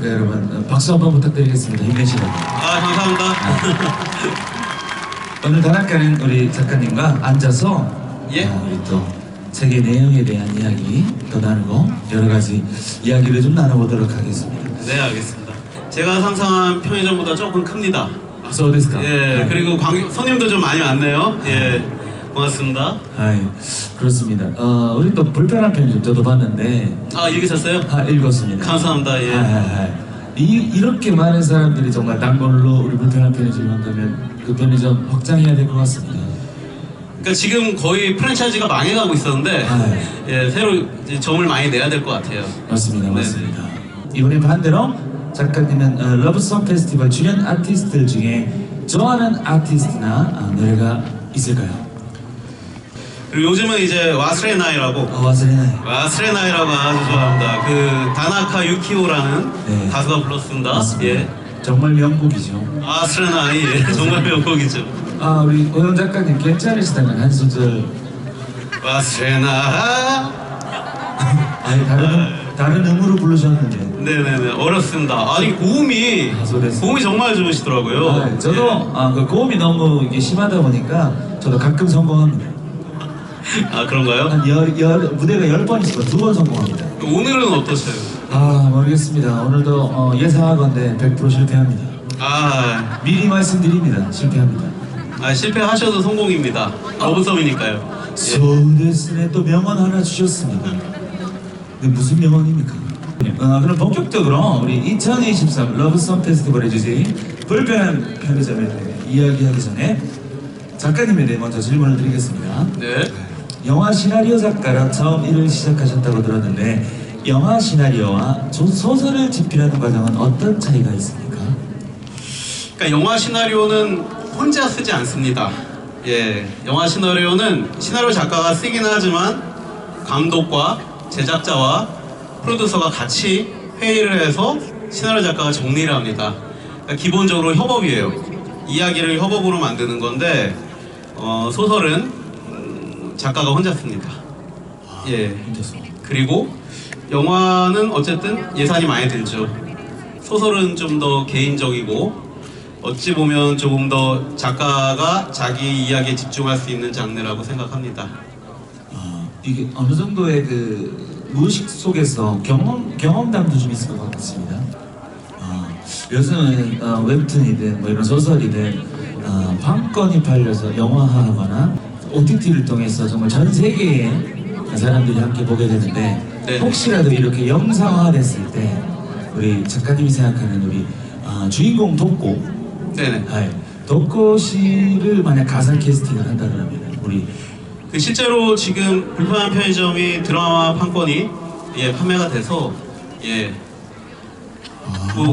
있으니까 여러분 박수 한번 부탁드리겠습니다. 힘내 시간. 아 감사합니다. 오늘 단합가는 우리 작가님과 앉아서 예? 어, 우리 또 책의 내용에 대한 이야기 더 나누고 여러 가지 이야기를 좀 나눠보도록 하겠습니다. 네 알겠습니다. 제가 상상한 편의점보다 조금 큽니다. 아, 소데스카. 예 네. 그리고 광, 손님도 좀 많이 왔네요. 예. 고맙습니다. 아, 그렇습니다. 어, 우리 또 불편한 편지 저도 봤는데 아 읽으셨어요? 아, 읽었습니다. 감사합니다. 예. 아, 아, 아. 이, 이렇게 많은 사람들이 정말 단골로 우리 불편한 편의점을 한다면 그 편의점 확장해야 될 것 같습니다. 그러니까 지금 거의 프랜차이즈가 망해가고 있었는데 아, 네. 예 새로 이제 점을 많이 내야 될 것 같아요. 맞습니다, 네, 맞습니다. 이번에 반대로 작가님은 어, 러브송 페스티벌 출연 아티스트들 중에 좋아하는 아티스트나 어, 노래가 있을까요? 그리고 요즘은 이제 와스레나이라고 어, 와스레나이. 와스레나이라고 아주 좋아합니다. 그 다나카 유키오라는 네. 가수가 불렀습니다. 맞습니다. 예. 정말 명곡이죠. 와스레나이 예. 정말 명곡이죠. 아, 우리 오영 작가님 괜찮으시다면 한 소절. 와스레나 아니 다른 음, 다른 음으로 부르셨는데. 네네네 어렵습니다. 아니 고음이 아. 고음이 정말 좋으시더라고요. 아, 저도 아, 그 고음이 너무 이게 심하다 보니까 저도 가끔 성공합니다. 예. 아 그런가요? 한 열, 열, 무대가 열 번 있으면 두번 성공합니다. 오늘은 어떠세요? 아 모르겠습니다. 오늘도 어, 예상하건대 100% 실패합니다. 아, 미리 말씀드립니다. 실패합니다. 아 실패하셔도 성공입니다. 러브썸이니까요. 소데스네 또 명언 하나 주셨습니다. 근데 무슨 명언입니까? 어, 그럼 본격적으로 우리 2023 러브송 페스티벌의 주제인 불편한 편의점에 대해 이야기하기 전에 작가님에 대해 먼저 질문을 드리겠습니다. 네. 영화 시나리오 작가로 처음 일을 시작하셨다고 들었는데 영화 시나리오와 조- 소설을 집필하는 과정은 어떤 차이가 있습니까? 그러니까 영화 시나리오는 혼자 쓰지 않습니다. 예, 영화 시나리오는 시나리오 작가가 쓰긴 하지만 감독과 제작자와 프로듀서가 같이 회의를 해서 시나리오 작가가 정리를 합니다. 그러니까 기본적으로 협업이에요. 이야기를 협업으로 만드는 건데 어, 소설은 음, 작가가 혼자 씁니다. 예, 혼자서. 그리고 영화는 어쨌든 예산이 많이 들죠. 소설은 좀 더 개인적이고 어찌 보면 조금 더 작가가 자기 이야기에 집중할 수 있는 장르라고 생각합니다. 아, 이게 어느 정도의 그 무의식 속에서 경험 경험담도 좀 있을 것 같습니다. 아, 요즘은 어, 웹툰이든 뭐 이런 소설이든 어, 판권이 팔려서 영화화하거나 OTT를 통해서 정말 전 세계의 사람들이 함께 보게 되는데 네. 혹시라도 이렇게 영상화 됐을 때 우리 작가님이 생각하는 우리 아, 주인공 덕고 네네. 아, 덕고 씨를 만약 가상 캐스팅을 한다 그러면 우리 그 실제로 지금 불편한 편의점이 드라마 판권이 예 판매가 돼서 예뭐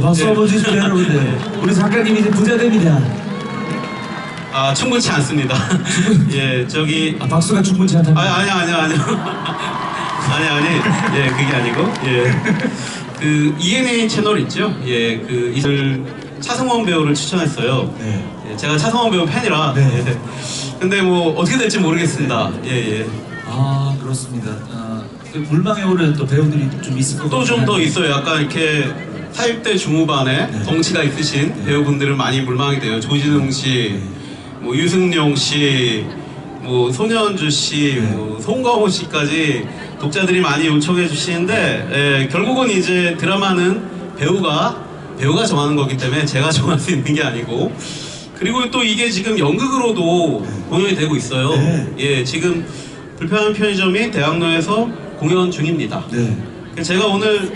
박수 네. 한번 주십시오 여러분들 우리 작가님이 이제 부자 됩니다 아 충분치 않습니다. 예 저기 아, 박수가 충분치 않다 아니 아니 아니 아니. 아니 아니. 예 그게 아니고. 예그 ENA 채널 있죠? 예그 이들 차승원 배우를 추천했어요. 네. 예, 제가 차승원 배우 팬이라. 네. 예. 근데 뭐 어떻게 될지 모르겠습니다. 예예. 아 그렇습니다. 아, 그 물망에 오르는 또 배우들이 좀 있을 것또좀 더 있어요. 약간 이렇게 40대 중후반에 네. 덩치가 있으신 배우분들은 많이 물망이 돼요. 조진웅 씨, 뭐 유승용 씨, 뭐 손현주 씨, 네. 뭐 송강호 씨까지 독자들이 많이 요청해 주시는데 예, 결국은 이제 드라마는 배우가 배우가 정하는 거기 때문에 제가 정할 수 있는 게 아니고 그리고 또 이게 지금 연극으로도 공연이 되고 있어요. 네. 예, 지금 불편한 편의점이 대학로에서 공연 중입니다. 네. 제가 오늘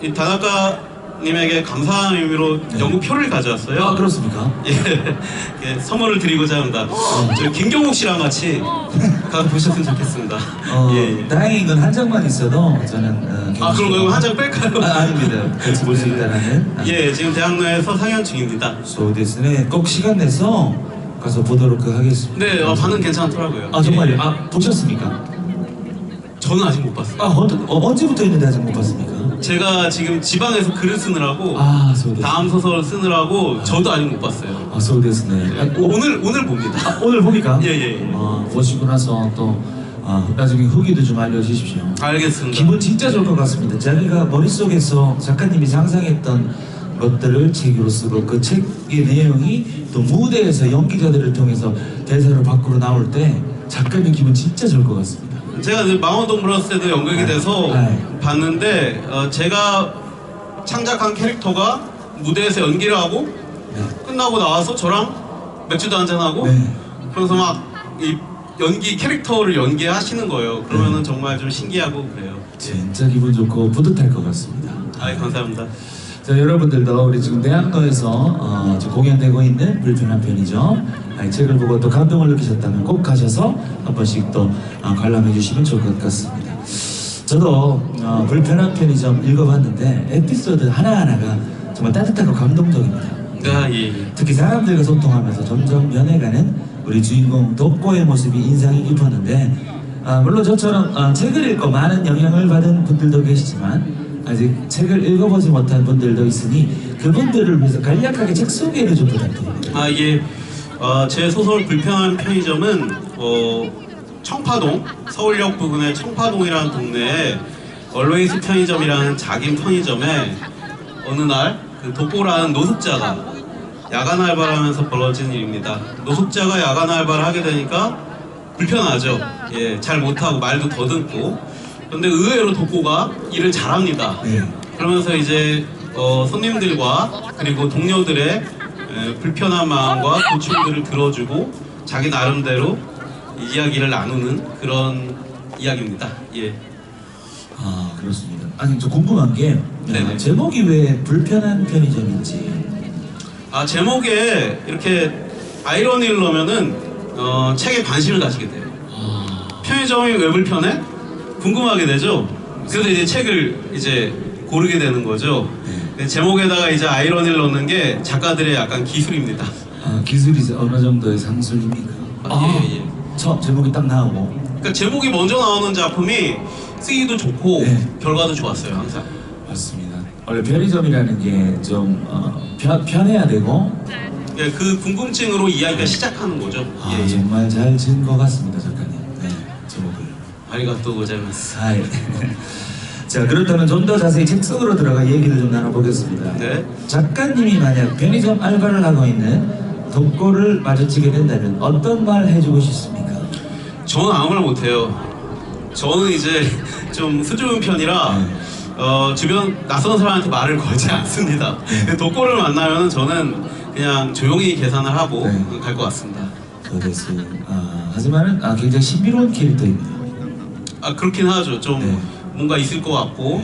이 다나카 님에게 감사한 의미로 연극 표를 가져왔어요. 아 그렇습니까? 예, 예, 선물을 드리고자 합니다. 저 김경욱 씨랑 같이 가서 보셨으면 좋겠습니다. 어, 예, 예. 다행인 건 한 장만 있어도 저는 어, 아 그런가요? 한장 뺄까요? 아, 아닙니다 같이 볼 수 있다라는 아, 예, 지금 대학로에서 상연 중입니다. 소데스네 꼭 시간 내서 가서 보도록 하겠습니다 네, 어, 반응 괜찮더라고요. 아 정말요? 예. 아 보셨습니까? 저는 아직 못 봤어요. 아 어, 어, 언제부터 했는데 아직 못 봤습니까? 제가 지금 지방에서 글을 쓰느라고 아 다음 소설 쓰느라고 저도 아직 못 봤어요. 아 소데스네 아, 오, 오늘 오늘 봅니다. 아, 오늘 보니까 예, 예, 예. 아, 보시고 나서 또 어, 나중에 후기도 좀 알려주십시오. 알겠습니다. 기분 진짜 좋을 것 같습니다. 자기가 머릿속에서 작가님이 상상했던 것들을 책으로 쓰고 그 책의 내용이 또 무대에서 연기자들을 통해서 대사로 밖으로 나올 때 작가님 기분 진짜 좋을 것 같습니다. 제가 이제 망원동 브라스 때도 연극이 돼서 네. 봤는데 어, 제가 창작한 캐릭터가 무대에서 연기를 하고 네. 끝나고 나와서 저랑 맥주도 한잔 하고 네. 그래서 막 이 연기 캐릭터를 연기하시는 거예요. 그러면은 네. 정말 좀 신기하고 그래요. 진짜 기분 좋고 뿌듯할 것 같습니다. 아, 감사합니다. 자 여러분들도 우리 지금 대학로에서 어, 지금 공연되고 있는 불편한 이 책을 보고 또 감동을 느끼셨다면 꼭 가셔서 한 번씩 또 어, 관람해 주시면 좋을 것 같습니다. 저도 어, 불편한 편의점 읽어봤는데 에피소드 하나하나가 정말 따뜻하고 감동적입니다. 아, 예, 예. 특히 사람들과 소통하면서 점점 변해가는 우리 주인공 덕고의 모습이 인상이 깊었는데 아, 물론 저처럼 어, 책을 읽고 많은 영향을 받은 분들도 계시지만 아직 책을 읽어보지 못한 분들도 있으니 그분들을 위해서 간략하게 책 소개를 좀 부탁드립니다. 아 이게 어, 제 소설 불편한 편의점은 어, 청파동 서울역 부근의 청파동이라는 동네에 얼웨이스 편의점이라는 작은 편의점에 어느 날 그 독보라는 노숙자가 야간 알바를 하면서 벌어진 일입니다. 노숙자가 야간 알바를 하게 되니까 불편하죠. 예, 잘 못하고 말도 더듬고. 그런데 의외로 독보가 일을 잘합니다. 네. 그러면서 이제 어, 손님들과 그리고 동료들의 에, 불편한 마음과 고충들을 들어주고 자기 나름대로 이야기를 나누는 그런 이야기입니다. 예. 아 그렇습니다. 아니 저 궁금한 게. 어, 제목이 왜 불편한 편의점인지. 아 제목에 이렇게 아이러니를 넣으면은 어, 책에 관심을 가지게 돼요. 아, 편의점이 왜 불편해? 궁금하게 되죠. 그래서 이제 책을 이제 고르게 되는 거죠. 네. 제목에다가 이제 아이러니를 넣는 게 작가들의 약간 기술입니다. 아, 기술이 어느 정도의 상술입니까? 아, 예, 예. 첫 제목이 딱 나오고 그러니까 제목이 먼저 나오는 작품이 쓰기도 좋고 네. 결과도 좋았어요 항상. 맞습니다. 원래 편의점이라는 게좀 어, 편, 편해야 되고 예, 그 궁금증으로 이야기가 시작하는 거죠. 아, 예, 예. 정말 잘 지은 것 같습니다, 작가님. 네, 제목을. 아리가또 고자이마스. 아, 예. 자, 그렇다면 좀 더 자세히 책 속으로 들어가 얘기를 좀 나눠보겠습니다. 네. 작가님이 만약 편의점 알바를 하고 있는 독고를 마주치게 된다면 어떤 말 해주고 싶습니까? 저는 아무 말 못해요. 저는 이제 좀 수줍은 편이라 네. 어, 주변 낯선 사람한테 말을 걸지 않습니다. 네. 독고를 만나면 저는 그냥 조용히 계산을 하고 네. 갈것 같습니다. 그래서 아, 하지만은 아, 굉장히 신비로운 캐릭터입니다. 아 그렇긴 하죠. 좀 네. 뭔가 있을 것 같고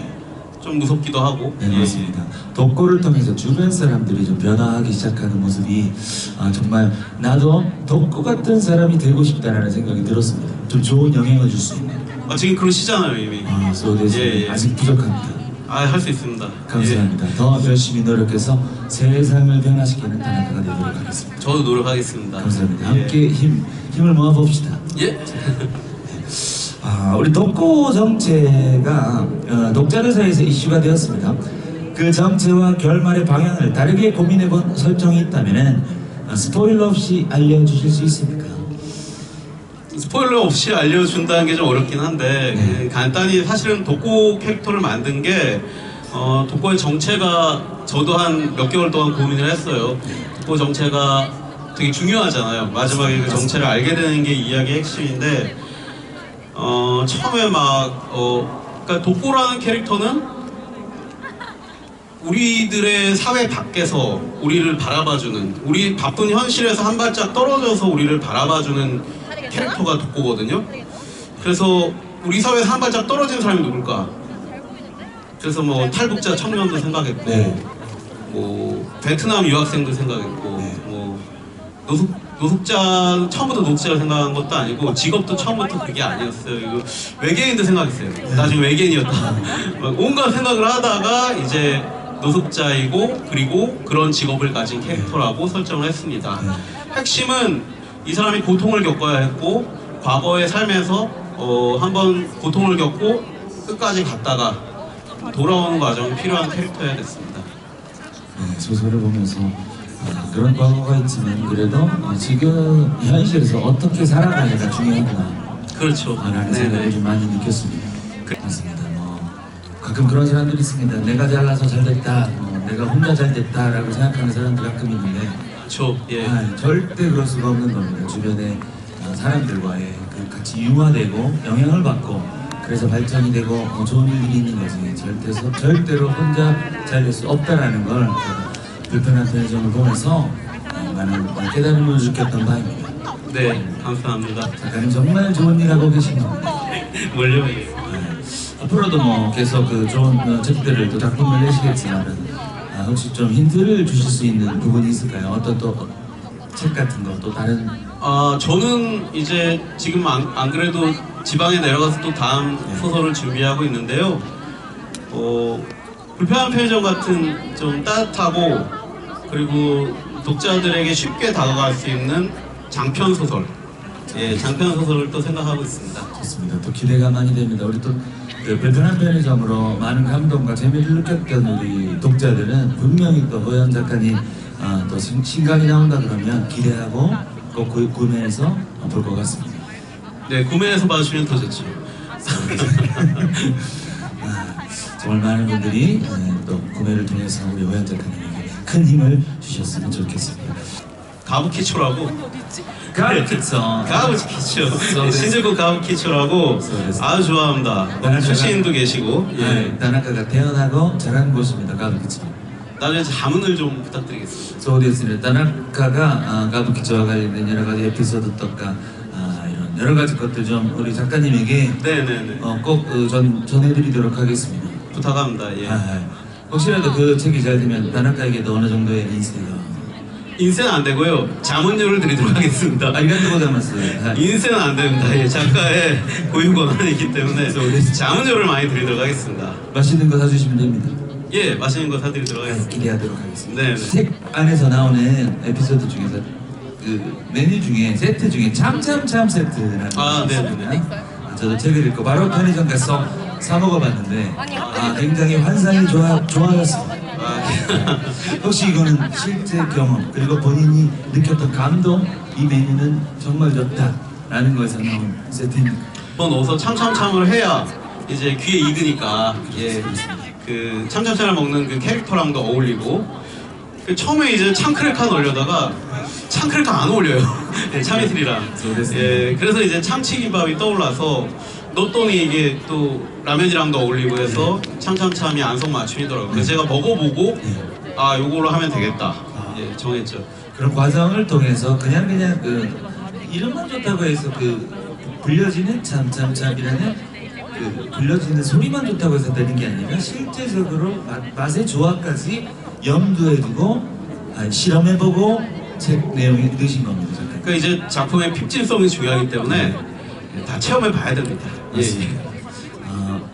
좀 무섭기도 하고. 네, 예. 맞습니다. 독고를 통해서 주변 사람들이 좀 변화하기 시작하는 모습이 아, 정말 나도 독고 같은 사람이 되고 싶다라는 생각이 들었습니다. 좀 좋은 영향을 줄 수 있는. 아, 지금 그러시잖아요 이미. 아, 소대지 예, 예. 아직 부족합니다. 아 할 수 있습니다. 감사합니다. 더 열심히 노력해서 세상을 변화시키는 단학가가 되도록 하겠습니다. 예, 저도 노력하겠습니다. 감사합니다. 예. 함께 힘 힘을 모아 봅시다. 예. 아, 우리 독고 정체가 어, 독자들 사이에서 이슈가 되었습니다. 그 정체와 결말의 방향을 다르게 고민해본 설정이 있다면 스포일러 없이 알려주실 수 있습니까? 스포일러 없이 알려준다는 게 좀 어렵긴 한데 네. 그 간단히 사실은 독고 캐릭터를 만든 게 어, 독고의 정체가 저도 한 몇 개월 동안 고민을 했어요. 독고 정체가 되게 중요하잖아요. 마지막에 그 정체를 알게 되는 게 이야기의 핵심인데 어, 처음에 막 어, 그러니까 독고라는 캐릭터는 우리들의 사회 밖에서 우리를 바라봐주는 우리 바쁜 현실에서 한 발짝 떨어져서 우리를 바라봐주는 캐릭터가 독고거든요. 그래서 우리 사회에서 한 발짝 떨어진 사람이 누굴까? 그래서 뭐 탈북자 청년도 생각했고, 네. 뭐 베트남 유학생도 생각했고, 네. 뭐 노숙 노숙자 처음부터 노숙자를 생각한 것도 아니고 직업도 처음부터 그게 아니었어요. 이거 외계인도 생각했어요. 나중에 외계인이었다. 막 온갖 생각을 하다가 이제 노숙자이고 그리고 그런 직업을 가진 캐릭터라고 설정을 했습니다. 핵심은 이 사람이 고통을 겪어야 했고 과거의 삶에서 어, 한번 고통을 겪고 끝까지 갔다가 돌아오는 과정이 필요한 캐릭터여야 됐습니다. 네, 소설을 보면서 아, 그런 과거가 있지만 그래도 어, 지금 현실에서 어떻게 살아가냐가 중요하구나. 그렇죠. 라는 생각을. 좀 많이 느꼈습니다. 맞습니다. 뭐 가끔 그런 사람들이 있습니다. 내가 잘나서 잘 됐다, 뭐, 내가 혼자 잘 됐다라고 생각하는 사람들 가끔 있는데 그렇죠. 예. 아, 절대 그럴 수가 없는 겁니다. 주변에 어, 사람들과의 그 같이 융화되고 영향을 받고 그래서 발전이 되고 어, 좋은 일들이 있는 거지. 절대 절대로 혼자 잘 될 수 없다라는 걸 불편한 편의점을 보면서 어, 많은 깨달음을 느꼈던 바입니다. 네, 감사합니다. 작가님 정말 좋은 일 하고 계신 겁니다. 원래 네. 앞으로도 뭐 계속 그 좋은 어, 책들을 또 작품을 내시겠지만 아, 혹시 좀 힌트를 주실 수 있는 부분이 있을까요? 어떤 또 책 같은 거 또 다른 아 저는 이제 지금 안, 안 그래도 지방에 내려가서 또 다음 네. 소설을 준비하고 있는데요. 어 불편한 편의점 같은 좀 따뜻하고 그리고 독자들에게 쉽게 다가갈 수 있는 장편 소설. 예, 장편 소설을 또 생각하고 있습니다. 좋습니다. 또 기대가 많이 됩니다. 우리 또그 베트남 편의점으로 많은 감동과 재미를 느꼈던 우리 독자들은 분명히 또 호연 작가님 아, 또 신- 신각이 나온다 그러면 기대하고 꼭 구, 구매해서 볼 것 같습니다. 네, 구매해서 봐주시면 더 좋죠. 정말 많은 분들이 예, 또 구매를 통해서 우리 호연작가님에게 큰 힘을 주셨으면 좋겠습니다. 가부키초라고? 가부키초. 가부키초. 예, 신주쿠 가부키초라고. 아주 좋아합니다. 뭐 출신도 계시고. 예. 예. 나나카가 태어나고 자란 곳입니다 가부키초. 나중에 자문을 좀 부탁드리겠습니다. 소우디였습니다 나나카가 아, 가부키초와 관련된 여러 가지 에피소드 떡과 아, 여러 가지 것들 좀 우리 작가님에게 네네네. 어, 꼭 어, 전, 전해드리도록 하겠습니다. 부탁합니다. 예. 아, 아. 혹시라도 그 책이 잘 되면 다나카에게도 어느 정도의 인세가 인쇄는 안 되고요. 자문료를 드리도록 하겠습니다. 아리가또 고자마스. 인쇄는 안 됩니다. 예, 작가의 고유 권한이기 때문에 그래서 자문료를 많이 드리도록 하겠습니다. 맛있는 거 사주시면 됩니다. 예, 맛있는 거 사드리도록 네, 하겠습니다. 기대하도록 하겠습니다. 네. 책 안에서 나오는 에피소드 중에서 그 메뉴 중에 세트 중에 참참참 세트라는 아, 네네네. 있습니다. 아, 저도 책을 읽고 바로 편의점 가서 사 먹어봤는데 아, 굉장히 환상이 좋아 좋아졌습니다. 아, 혹시 이거는 실제 경험 그리고 본인이 느꼈던 감동 이 메뉴는 정말 좋다라는 거에서 나온 세트입니다. 한번 어서 참참참을 해야 이제 귀에 익으니까 예, 그 참참참을 먹는 그 캐릭터랑도 어울리고 그 처음에 이제 참크레카 넣으려다가 참크레카 안 어울려요 예, 참이슬이랑 그렇습니다. 예, 그래서 이제 참치김밥이 떠올라서 넣었더니 이게 또 라면이랑도 어울리고 해서 참참참이 안성맞춤이더라고요. 그래서 제가 먹어보고 아 요걸로 하면 되겠다. 예, 정했죠. 그런 과정을 통해서 그냥 그냥 그 이름만 좋다고 해서 그 불려지는 참참참이라는 그 불려지는 소리만 좋다고 해서 되는 게 아니라 실제적으로 맛, 맛의 조화까지 염두에 두고 아, 실험해보고 책 내용에 넣으신 겁니다. 잠깐. 그 이제 작품의 핍진성이 중요하기 때문에 예, 다 체험해 봐야 됩니다. 예, 예.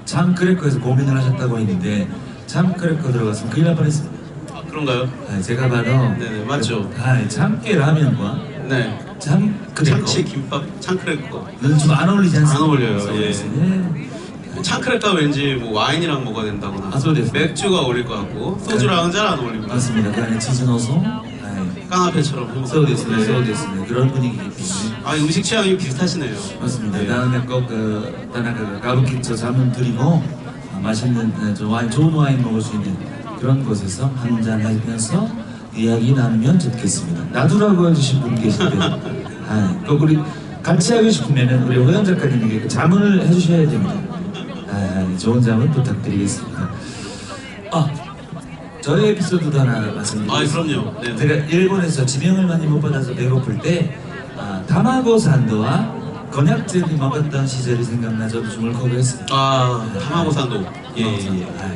참크래커에서 아, 고민을 하셨다고 했는데 참크래커 들어갔으면 큰일 날 뻔했습니다. 아, 그런가요? 아, 제가 봐도 네네 맞죠. 아, 참깨 라면과 네. 참치 김밥 참크래커. 는 좀 안 어울리지 않습니까? 안 어울려요. 예. 예. 참크래커 왠지 뭐 와인이랑 먹어야 된다거나 아, 그렇죠. 맥주가 어울릴 것 같고 소주랑 그러니까 잘안 어울립니다. 맞습니다. 그 그러니까 안에 치즈 넣어서 깡화패처럼 홍사가 됐습니다. 홍사가 됐습니다. 그런 네, 분위기이기 때문에. 아, 음식 취향이 비슷하시네요. 맞습니다. 네. 다음에 꼭 그, 다른 그 가부키처 잠은 드리고 아, 맛있는 어, 저 와인, 좋은 와인 먹을 수 있는 그런 곳에서 한 잔 하면서 이야기 나누면 좋겠습니다. 나두라고 해주신 분 계신데 아, 또 우리 같이 하고 싶으면 우리 호영 작가님에게 그 자문을 해주셔야 됩니다. 아, 좋은 자문 부탁드리겠습니다. 아, 저의 에피소드도 하나 말씀드리겠습니다. 아 그럼요. 네. 제가 일본에서 지명을 많이 못 받아서 배고플 때 아, 타마고 산도와 건약젤리 먹었던 시절이 생각나 저도 좀 울컥했습니다. 아 타마고산도. 예, 예, 예. 아,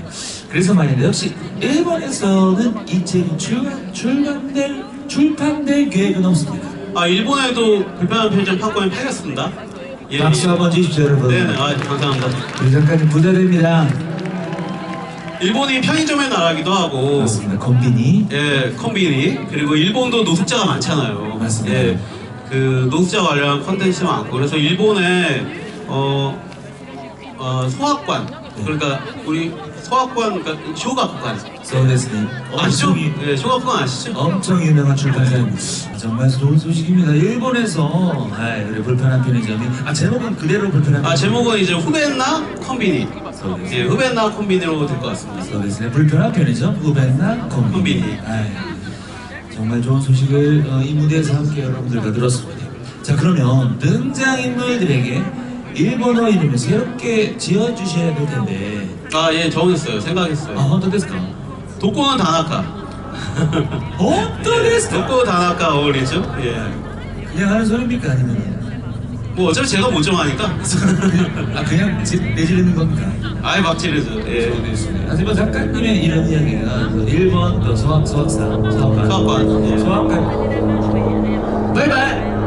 그래서 말인데 역시 일본에서는 이 책이 출간, 출간될 출판될 계획은 없습니까? 아 일본에도 불편한 편의점 판권이 팔렸습니다. 예. 박수 한번 주십시오 여러분. 네, 네. 아 감사합니다. 우리 작가님 부자 됩니다. 일본이 편의점의 나라기도 하고. 맞습니다. 콤비니. 예, 콤비니 그리고 일본도 노숙자가 많잖아요. 맞습니다. 예, 그 노숙자 관련 컨텐츠가 많고 그래서 일본에 어, 어 소학관 네. 그러니까 우리 소학관, 그러니까 쇼가쿠간. 서울대스님 아시죠? 엄청, 유- 네, 아시죠? 유명한 출판사입니다. 정말 좋은 소식입니다. 일본에서 아, 우리 불편한 편의점이 아 제목은 그대로 불편한 아 제목은 이제 후벤나 콤비니. 서울대스. 예, 후벤나 콤비니로 될 것 같습니다. 서울대스의 불편한 편의점 후벤나 콤비니. 콤비니. 아이, 정말 좋은 소식을 어, 이 무대에서 함께 여러분들과 들었습니다. 자 그러면 등장 인물들에게 일본어 이름을 새롭게 지어주셔야 될 텐데 아, 예, 적었어요. 생각했어요. 아 어떠데스까? 도코는 다나카. 어떠데스까? 도코 다나카 어울리죠? 예. 그냥 하는 소리입니까 아니면 뭐 어차피 제가 못 정하니까. 아 그냥 지- 내지르는 겁니까? 아예 막 지르죠. 예. 하지만 작가님의 이런 이야기가 그 일본 또 소학 소학사 소학관 소학관, 예. 소학관 바이바이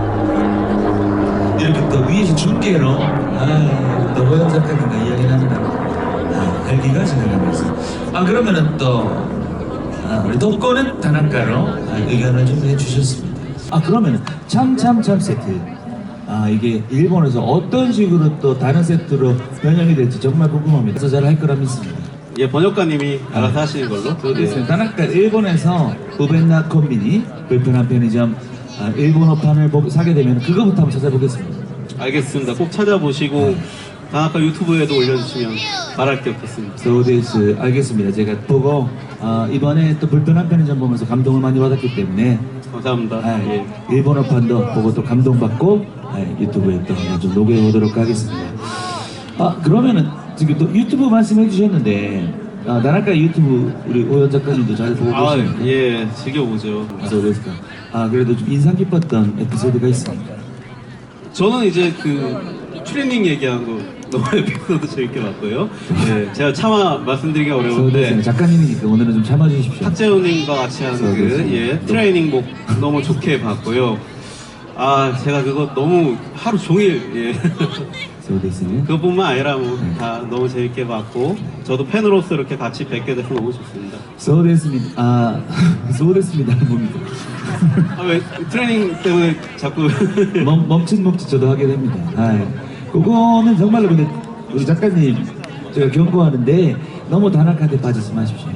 위에서 중계로 아또 호영 작가님과 이야기 나누다 아, 헬기가 지나가면서 아 그러면은 또 아, 우리 독거는 단학가로 아, 의견을 좀 해주셨습니다. 아 그러면은 참참참 세트. 아 이게 일본에서 어떤 식으로 또 다른 세트로 변형이 될지 정말 궁금합니다. 그래서 잘 할 거라 믿습니다. 예, 번역가님이 알아서 하시는 걸로. 그렇습니다. 단학가 일본에서 우벤나 콤비니 불편한 편의점 아, 일본어판을 보- 사게 되면 그거부터 한번 찾아보겠습니다. 알겠습니다. 꼭 찾아보시고 다나카 유튜브에도 올려주시면 말할 게 없겠습니다. 소데스 알겠습니다. 제가 보고 아, 이번에 또 불편한 편의점 보면서 감동을 많이 받았기 때문에 감사합니다. 아, 예. 일본어 판도 보고 또 감동받고 아, 유튜브에 또 좀 녹여보도록 하겠습니다. 아 그러면은 지금 또 유튜브 말씀해 주셨는데 아, 나라카 유튜브 우리 오현 작가님도 잘 보고 아, 계십니까? 예, 즐겨보죠. 소데스까? 아 그래도 좀 인상 깊었던 에피소드가 있습니다. 저는 이제 그 트레이닝 얘기한 거 너무 에피소드 재밌게 봤고요. 예, 제가 차마 말씀드리기가 어려운데 작가님이니까 오늘은 좀 참아주십시오. 탁재훈님과 같이 하는 그 예, 트레이닝 복 너무 좋게 봤고요. 아, 제가 그거 너무 하루 종일 예. 그것뿐만 아니라 뭐 다 너무 재밌게 봤고 저도 팬으로서 이렇게 같이 뵙게 돼서 너무 좋습니다. 소데스입니다. 아 소데스입니다. 뭡니까? 아, 왜 트레이닝 때문에 자꾸 멈, 멈칫 멈칫 저도 하게 됩니다. 아, 그거는 정말로 근데 우리 작가님 제가 경고하는데 너무 단학한테 빠지지 마십시오.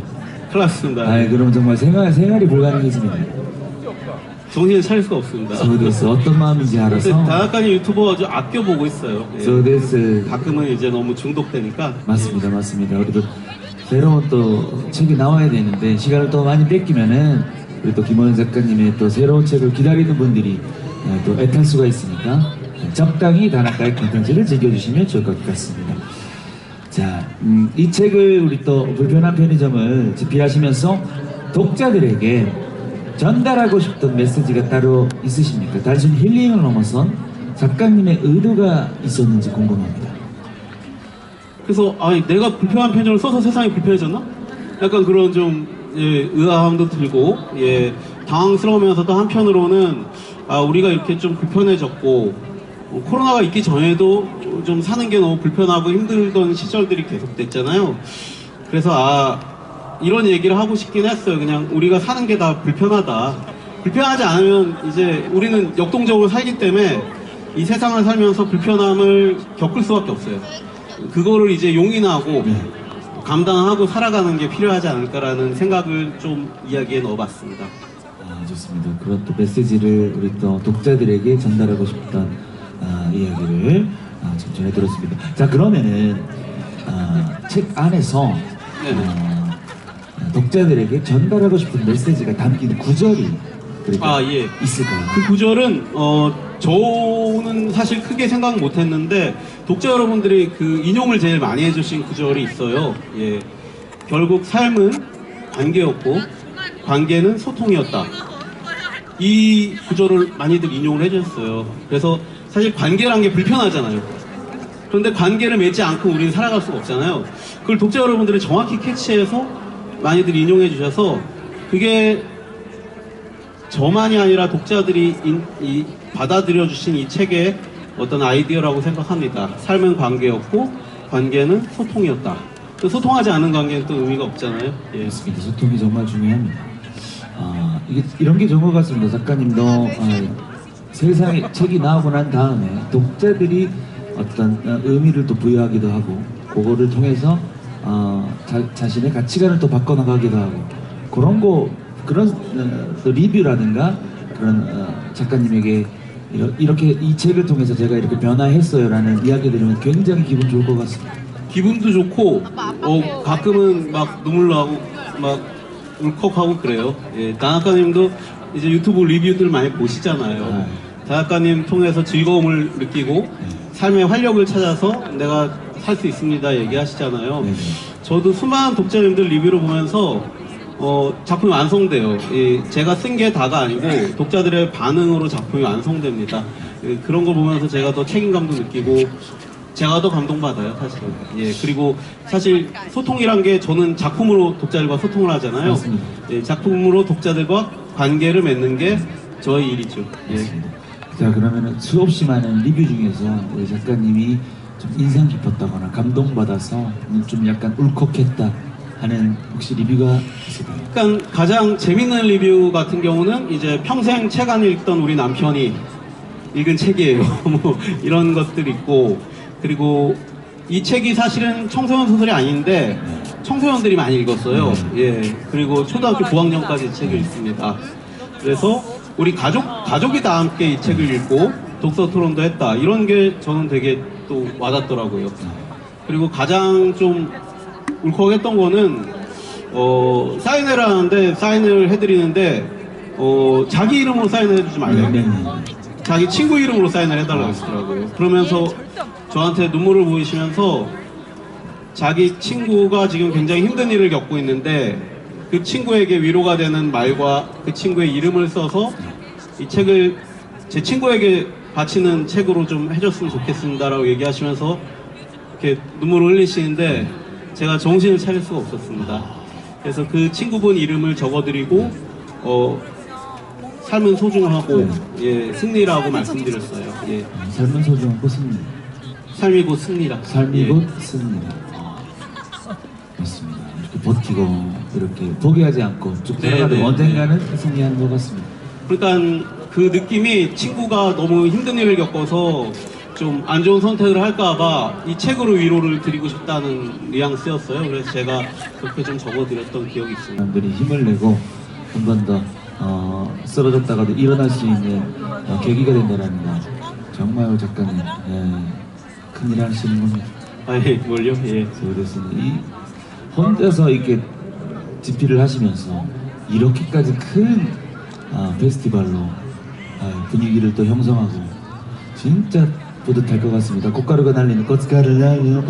큰일 났습니다. 아, 그럼 정말 생활 생활이 불가능해집니다. 정신을 차릴 수가 없습니다. 소데스 어떤 마음인지 알아서 다나카니 유튜버 아주 아껴보고 있어요. 예. 소데스 가끔은 이제 너무 중독되니까 맞습니다, 맞습니다. 우리도 새로운 또 책이 나와야 되는데 시간을 또 많이 뺏기면은 우리 또 김호연 작가님의 또 새로운 책을 기다리는 분들이 어, 또 애탈 수가 있으니까 적당히 단학가의 콘텐츠를 즐겨주시면 좋을 것 같습니다. 자, 음, 이 책을 우리 또 불편한 편의점을 집필하시면서 독자들에게 전달하고 싶던 메시지가 따로 있으십니까? 단순 힐링을 넘어선 작가님의 의도가 있었는지 궁금합니다. 그래서 아 내가 불편한 편지를 써서 세상이 불편해졌나? 약간 그런 좀 예, 의아함도 들고 예, 당황스러우면서도 한편으로는 아 우리가 이렇게 좀 불편해졌고 어, 코로나가 있기 전에도 좀 사는 게 너무 불편하고 힘들던 시절들이 계속됐잖아요. 그래서 아 이런 얘기를 하고 싶긴 했어요. 그냥 우리가 사는 게 다 불편하다. 불편하지 않으면 이제 우리는 역동적으로 살기 때문에 이 세상을 살면서 불편함을 겪을 수밖에 없어요. 그거를 이제 용인하고 감당하고 살아가는 게 필요하지 않을까라는 생각을 좀 이야기에 넣어봤습니다. 아, 좋습니다. 그런 또 메시지를 우리 또 독자들에게 전달하고 싶던 아, 이야기를 아, 좀 전해들었습니다. 자 그러면은 아, 책 안에서 네네. 어, 독자들에게 전달하고 싶은 메시지가 담긴 구절이 아, 예. 있을까요? 그 구절은 어 저는 사실 크게 생각 못했는데 독자 여러분들이 그 인용을 제일 많이 해주신 구절이 있어요. 예, 결국 삶은 관계였고 관계는 소통이었다. 이 구절을 많이들 인용을 해주셨어요. 그래서 사실 관계란 게 불편하잖아요. 그런데 관계를 맺지 않고 우리는 살아갈 수가 없잖아요. 그걸 독자 여러분들이 정확히 캐치해서 많이들 인용해 주셔서 그게 저만이 아니라 독자들이 인- 이 받아들여 주신 이 책의 어떤 아이디어라고 생각합니다. 삶은 관계였고 관계는 소통이었다. 그 소통하지 않은 관계는 또 의미가 없잖아요. 예. 맞습니다. 소통이 정말 중요합니다. 아, 이게 이런 게 좋은 것 같습니다. 작가님도 아, 세상에 책이 나오고 난 다음에 독자들이 어떤 어, 의미를 또 부여하기도 하고 그거를 통해서 어, 자, 자신의 가치관을 또 바꿔나가기도 하고 그런 거 그런 어, 또 리뷰라든가 그런 어, 작가님에게 이러- 이렇게 이 책을 통해서 제가 이렇게 변화했어요라는 이야기 들으면 굉장히 기분 좋을 것 같습니다. 기분도 좋고 어, 가끔은 막 눈물 나고 막 울컥하고 그래요. 예, 다나카님도 이제 유튜브 리뷰들 많이 보시잖아요. 네. 다나카님 통해서 즐거움을 느끼고 삶의 활력을 찾아서 내가 살 수 있습니다 얘기하시잖아요. 네. 저도 수많은 독자님들 리뷰를 보면서 어, 작품이 완성돼요. 이 제가 쓴 게 다가 아니고 독자들의 반응으로 작품이 완성됩니다. 예, 그런 걸 보면서 제가 더 책임감도 느끼고 제가 더 감동받아요, 사실은. 예, 그리고 사실 소통이란 게 저는 작품으로 독자들과 소통을 하잖아요. 예, 작품으로 독자들과 관계를 맺는 게 저의 일이죠. 예. 자 그러면은 수없이 많은 리뷰 중에서 우리 작가님이 좀 인상 깊었다거나 감동받아서 좀 약간 울컥했다 하는 혹시 리뷰가 있을까요? 그러니까 가장 재밌는 리뷰 같은 경우는 이제 평생 책 안 읽던 우리 남편이 읽은 책이에요. 뭐 이런 것들 있고 그리고 이 책이 사실은 청소년 소설이 아닌데 청소년들이 많이 읽었어요. 예. 그리고 초등학교 고학년까지 이 책을 읽습니다. 그래서 우리 가족 가족이 다 함께 이 책을 읽고 독서 토론도 했다. 이런 게 저는 되게 또 와닿더라고요. 그리고 가장 좀 울컥했던 거는 어, 사인회를 하는데 사인을 해드리는데 어, 자기 이름으로 사인을 해주지 말래요. 네. 자기 친구 이름으로 사인을 해달라고 하시더라고요. 그러면서 저한테 눈물을 보이시면서 자기 친구가 지금 굉장히 힘든 일을 겪고 있는데 그 친구에게 위로가 되는 말과 그 친구의 이름을 써서 이 책을 제 친구에게 바치는 책으로 좀 해줬으면 좋겠습니다라고 얘기하시면서 이렇게 눈물을 흘리시는데 제가 정신을 차릴 수가 없었습니다. 그래서 그 친구분 이름을 적어드리고 어, 삶은 소중하고 예, 승리라고 말씀드렸어요. 예, 삶은 소중하고 승리 삶이 곧 승리라. 삶이 예. 곧 승리다 맞습니다 이렇게 버티고 이렇게 포기하지 않고 쭉 네, 살아가면 네, 언젠가는 승리하는 것 같습니다 그러니까 그 느낌이 친구가 너무 힘든 일을 겪어서 좀 안 좋은 선택을 할까봐 이 책으로 위로를 드리고 싶다는 뉘앙스였어요. 그래서 제가 그렇게 좀 적어드렸던 기억이 있습니다. 사람들이 힘을 내고 한 번 더 어, 쓰러졌다가도 일어날 수 있는 어, 계기가 된다는 거 정말 작가님 예, 큰일 하시는 겁니다 아, 예, 뭘요? 예. 그래서 이 혼자서 이렇게 집필을 하시면서 이렇게까지 큰 아, 페스티벌로 아, 분위기를 또 형성하고 진짜 뿌듯할 것 같습니다. 꽃가루가 날리는 꽃가루 날려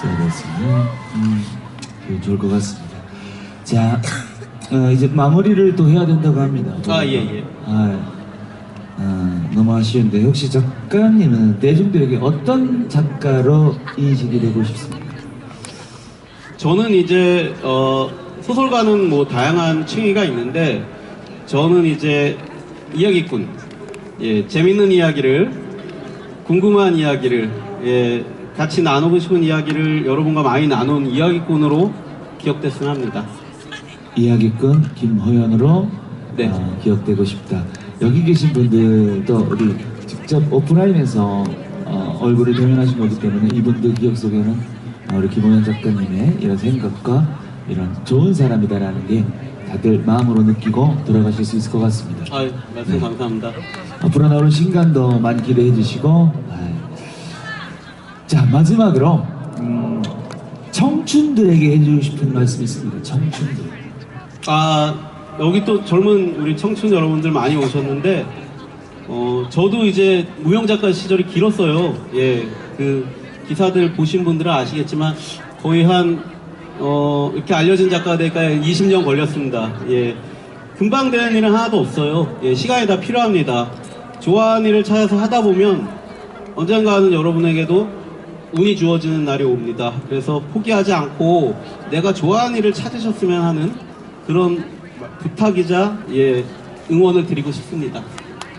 그래서 음, 그 좋을 것 같습니다. 자 어, 이제 마무리를 또 해야 된다고 합니다. 아, 예, 예. 아, 아, 너무 아쉬운데 혹시 작가님은 대중들에게 어떤 작가로 인식이 되고 싶습니까? 저는 이제 어, 소설가는 뭐 다양한 층위가 있는데 저는 이제 이야기꾼, 예, 재밌는 이야기를 궁금한 이야기를 예, 같이 나누고 싶은 이야기를 여러분과 많이 나눈 이야기꾼으로 기억됐으면 합니다. 이야기꾼 김호연으로 네. 아, 기억되고 싶다. 여기 계신 분들도 우리 직접 오프라인에서 어, 얼굴을 대면하신 거기 때문에 이분들 기억 속에는 어, 우리 김호연 작가님의 이런 생각과 이런 좋은 사람이다라는 게 다들 마음으로 느끼고 돌아가실 수 있을 것 같습니다. 아, 말씀 네. 감사합니다. 앞으로 나오는 신간도 많이 기대해 주시고 아이. 자 마지막으로 음, 청춘들에게 해주고 싶은 말씀 있습니다. 청춘들. 아 여기 또 젊은 우리 청춘 여러분들 많이 오셨는데 어 저도 이제 무용 작가 시절이 길었어요. 예, 그 기사들 보신 분들은 아시겠지만 거의 한 어, 이렇게 알려진 작가가 되니까 20년 걸렸습니다. 예, 금방 되는 일은 하나도 없어요. 예, 시간이 다 필요합니다. 좋아하는 일을 찾아서 하다 보면 언젠가는 여러분에게도 운이 주어지는 날이 옵니다. 그래서 포기하지 않고 내가 좋아하는 일을 찾으셨으면 하는 그런 부탁이자 예, 응원을 드리고 싶습니다.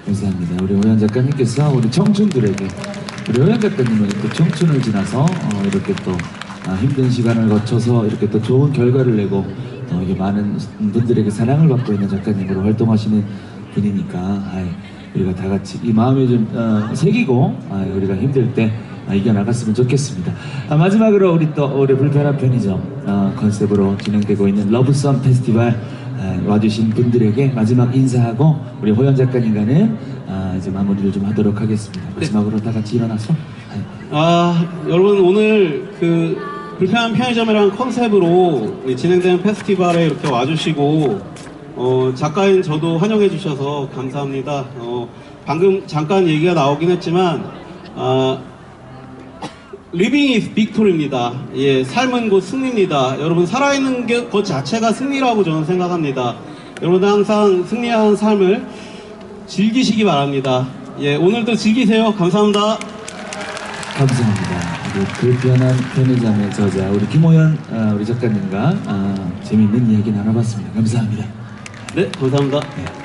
감사합니다. 우리 오현 작가님께서 우리 청춘들에게 우리 오현 작가님은 또 청춘을 지나서 어, 이렇게 또 아, 힘든 시간을 거쳐서 이렇게 또 좋은 결과를 내고 또 이게 많은 분들에게 사랑을 받고 있는 작가님으로 활동하시는 분이니까 우리가 다 같이 이 마음을 좀 어, 새기고 아, 우리가 힘들 때 아, 이겨나갔으면 좋겠습니다. 아, 마지막으로 우리 또 올해 불편한 편의점 어, 컨셉으로 진행되고 있는 러브썸 페스티벌 아, 와주신 분들에게 마지막 인사하고 우리 호연 작가님과는 아, 이제 마무리를 좀 하도록 하겠습니다. 마지막으로 다 같이 일어나서 네. 아, 여러분 오늘 그 불편한 편의점이라는 컨셉으로 진행되는 페스티벌에 이렇게 와주시고 어, 작가인 저도 환영해 주셔서 감사합니다. 어, 방금 잠깐 얘기가 나오긴 했지만 아, 리빙 이즈 빅토리입니다. 예, 삶은 곧 승리입니다. 여러분 살아있는 게- 것 자체가 승리라고 저는 생각합니다. 여러분 항상 승리하는 삶을 즐기시기 바랍니다. 예, 오늘도 즐기세요. 감사합니다. 감사합니다. 우리 불편한 편의점의 저자 우리 김호연 아, 우리 작가님과 아, 재미있는 이야기 나눠봤습니다. 감사합니다. 네, 감사합니다. 네.